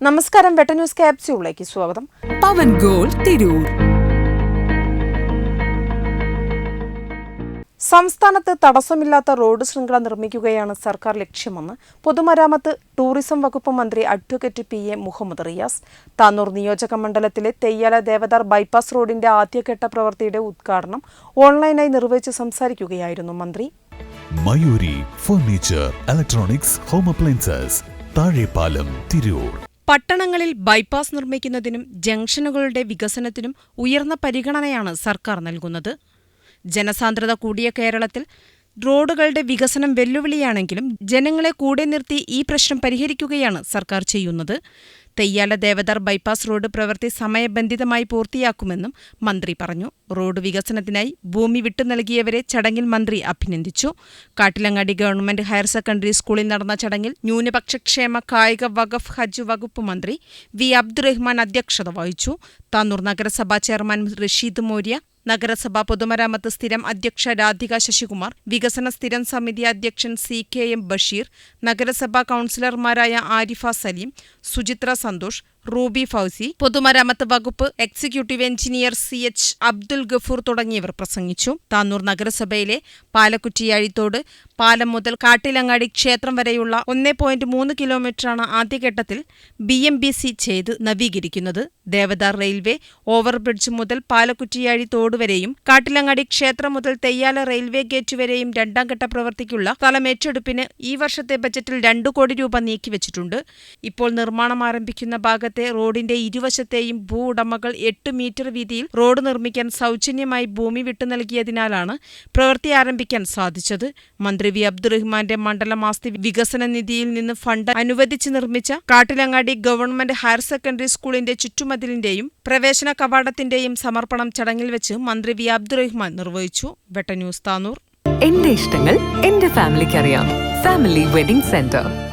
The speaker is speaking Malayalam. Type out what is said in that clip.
നമസ്കാരം വെട്ട ന്യൂസ് ക്യാപ്സ്യൂളിലേക്ക് സ്വാഗതം. പവൻ ഗോൾ തിരൂർ. സംസ്ഥാനത്ത് തടസ്സമില്ലാത്ത റോഡ് ശൃംഖല നിർമ്മിക്കുകയാണ് സർക്കാർ ലക്ഷ്യമെന്ന് പൊതുമരാമത്ത് ടൂറിസം വകുപ്പ് മന്ത്രി advocate P A Muhammad Riyas Tanur നിയോജക മണ്ഡലത്തിലെ തെയ്യാല ദേവദാർ ബൈപ്പാസ് റോഡിന്റെ ആദ്യഘട്ട പ്രവൃത്തിയുടെ ഉദ്ഘാടനം ഓൺലൈനായി നിർവഹിച്ച് സംസാരിക്കുകയായിരുന്നു മന്ത്രി. Mayoori furniture electronics home appliances Thazhepalam Tirur. പട്ടണങ്ങളിൽ ബൈപ്പാസ് നിർമ്മിക്കുന്നതിനും ജംഗ്ഷനുകളുടെ വികസനത്തിനും ഉയർന്ന പരിഗണനയാണ് സർക്കാർ നൽകുന്നത്. ജനസാന്ദ്രത കൂടിയ കേരളത്തിൽ റോഡുകളുടെ വികസനം വെല്ലുവിളിയാണെങ്കിലും ജനങ്ങളെ കൂടെ നിർത്തി ഈ പ്രശ്നം പരിഹരിക്കുകയാണ് സർക്കാർ ചെയ്യുന്നത്. തെയ്യാല ദേവദാർ ബൈപ്പാസ് റോഡ് പ്രവൃത്തി സമയബന്ധിതമായി പൂർത്തിയാക്കുമെന്നും മന്ത്രി പറഞ്ഞു. റോഡ് വികസനത്തിനായി ഭൂമി വിട്ടു നൽകിയവരെ ചടങ്ങിൽ മന്ത്രി അഭിനന്ദിച്ചു. കാട്ടിലങ്ങാടി ഗവൺമെന്റ് ഹയർ സെക്കൻഡറി സ്കൂളിൽ നടന്ന ചടങ്ങിൽ ന്യൂനപക്ഷ ന്യൂനപക്ഷക്ഷേമ കായിക വഖഫ് ഹജ്ജ് വകുപ്പ് മന്ത്രി വി അബ്ദുറഹ്മാൻ അധ്യക്ഷത വഹിച്ചു. താന്നൂർ നഗരസഭാ ചെയർമാൻ റഷീദ് മോര്യ നഗരസഭാ പൊതുമരാമത്ത് സ്ഥിരം അധ്യക്ഷ രാധിക ശശികുമാർ വികസന സ്ഥിരം സമിതി അധ്യക്ഷൻ സി കെ എം ബഷീർ നഗരസഭാ കൌൺസിലർമാരായ ആരിഫ സലീം സുചിത്ര സന്തോഷ് റൂബി ഫൗസി പൊതുമരാമത്ത് വകുപ്പ് executive engineer C H Abdul Gafoor തുടങ്ങിയവർ പ്രസംഗിച്ചു. താന്നൂർ നഗരസഭയിലെ പാലക്കുറ്റിയാഴിത്തോട് പാലം മുതൽ കാട്ടിലങ്ങാടി ക്ഷേത്രം വരെയുള്ള ഒന്നേ പോയിന്റ് മൂന്ന് കിലോമീറ്ററാണ് ആദ്യഘട്ടത്തിൽ ബി എം ബി സി ചെയ്ത് നവീകരിക്കുന്നത്. ദേവദാർ റെയിൽവേ ഓവർബ്രിഡ്ജ് മുതൽ പാലക്കുറ്റിയാഴി തോട് വരെയും കാട്ടിലങ്ങാടി ക്ഷേത്രം മുതൽ തെയ്യാല റെയിൽവേ ഗേറ്റ് വരെയും രണ്ടാം ഘട്ട പ്രവൃത്തിക്കുള്ള സ്ഥലം ഏറ്റെടുപ്പിന് ഈ വർഷത്തെ ബജറ്റിൽ രണ്ടു കോടി രൂപ നീക്കിവച്ചിട്ടുണ്ട് ഇപ്പോൾ നിർമ്മാണം ആരംഭിക്കുന്ന ഭാഗത്തെ റോഡിന്റെ ഇരുവശത്തെയും ഭൂ ഉടമകൾ എട്ട് മീറ്റർ വീതിയിൽ റോഡ് നിർമ്മിക്കാൻ സൗജന്യമായി ഭൂമി വിട്ടു നൽകിയതിനാലാണ് പ്രവൃത്തി ആരംഭിക്കാൻ സാധിച്ചത്. മന്ത്രി വി. അബ്ദുറഹ്മാന്റെ മണ്ഡലം ആസ്തി വികസന നിധിയിൽ നിന്ന് ഫണ്ട് അനുവദിച്ച് നിർമ്മിച്ച കാട്ടിലങ്ങാടി ഗവൺമെന്റ് ഹയർ സെക്കൻഡറി സ്കൂളിന്റെ ചുറ്റുമതിലിന്റെയും പ്രവേശന കവാടത്തിന്റെയും സമർപ്പണം ചടങ്ങിൽ വെച്ച് മന്ത്രി വി അബ്ദുറഹ്മാൻ നിർവഹിച്ചു. വെട്ട ന്യൂസ് താനൂർ. എന്റെ ഇഷ്ടങ്ങൾ എന്റെ ഫാമിലിക്ക് അറിയാം ഫാമിലി വെഡിംഗ് സെന്റർ.